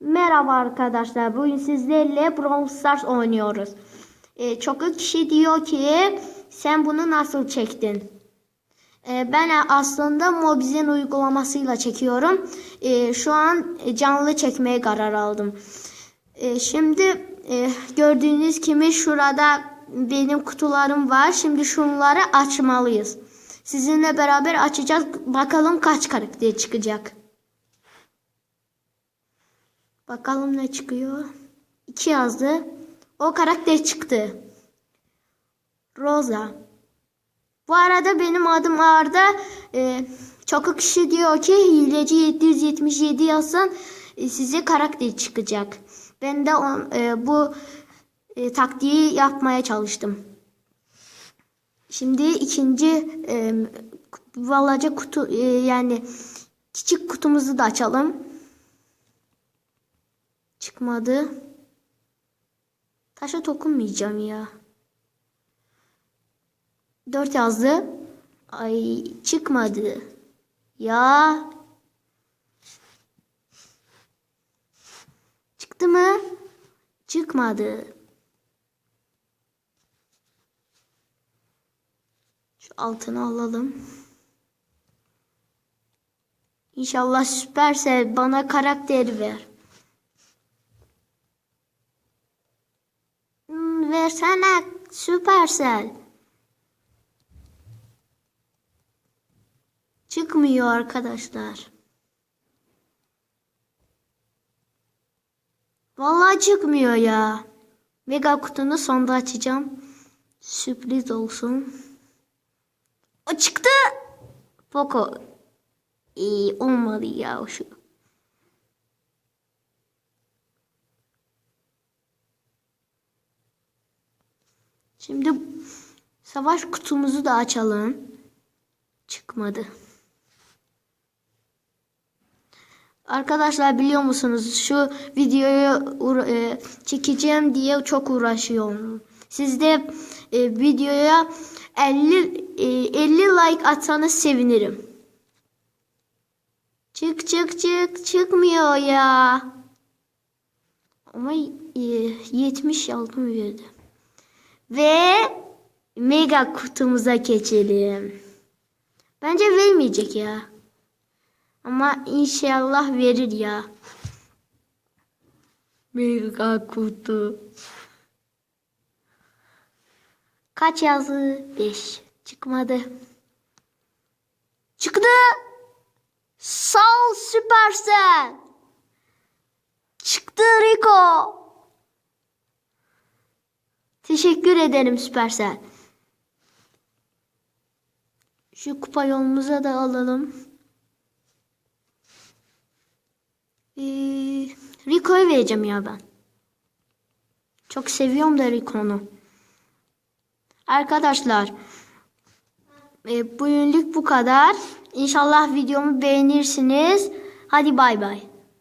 Merhaba arkadaşlar. Bugün sizlerle Brawl Stars oynuyoruz. Ee, çok kişi diyor ki sen bunu nasıl çektin? Ee, ben aslında Mobizen uygulamasıyla çekiyorum. Ee, şu an canlı çekmeye karar aldım. Ee, şimdi e, gördüğünüz gibi şurada benim kutularım var. Şimdi şunları açmalıyız. Sizinle beraber açacağız. Bakalım kaç karakter çıkacak. Bakalım ne çıkıyor. 2 yazdı. O karakter çıktı. Rosa. Bu arada benim adım Arda. Ee, çok kişi diyor ki hileci 777 yazsan e, size karakter çıkacak. Ben de on, e, bu e, taktiği yapmaya çalıştım. Şimdi ikinci e, valaca kutu e, yani küçük kutumuzu da açalım. Çıkmadı. Taşa dokunmayacağım ya. Dört yazdı. Ay çıkmadı. Ya. Çıktı mı? Çıkmadı. Şu altını alalım. İnşallah süperse bana karakter ver. Versene Süpersel. Çıkmıyor arkadaşlar. Vallahi çıkmıyor ya. Mega kutunu sonda açacağım. Sürpriz olsun. O çıktı. Poco. İyi olmadı ya şu. Şimdi savaş kutumuzu da açalım. Çıkmadı. Arkadaşlar biliyor musunuz şu videoyu e, çekeceğim diye çok uğraşıyorum. Siz de e, videoya 50 e, 50 like atsanız sevinirim. Çık çık çık çıkmıyor ya. Ama e, 70 altın verdi. Ve mega kutumuza geçelim. Bence vermeyecek ya. Ama inşallah verir ya. Mega kutu. Kaç yazdı? 5. Çıkmadı. Çıktı. Sağ ol süpersen. Çıktı Rico. Teşekkür ederim Süpersel. Şu kupa yolumuza da alalım. Ee, Rico'yu vereceğim ya ben. Çok seviyorum da Rico'nu. Arkadaşlar e, bugünlük bu kadar. İnşallah videomu beğenirsiniz. Hadi bay bay.